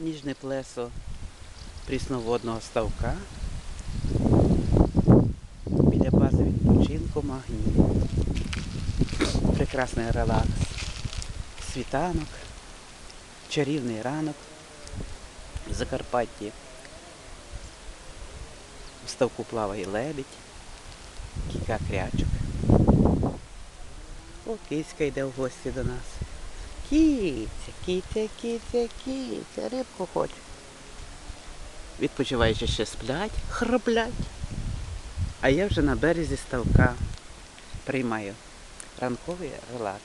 ніжне плесо прісноводного ставка біля бази відпочинку Магніт. Прекрасний релакс. Світанок, чарівний ранок в Закарпатті. В ставку плаває лебідь, кілька крячок. О, кицька йде в гості до нас. Кіця, кіця, кіця, кіця, рибку хоче. Відпочиваючи ще сплять, храплять. А я вже на березі ставка приймаю ранковий релакс.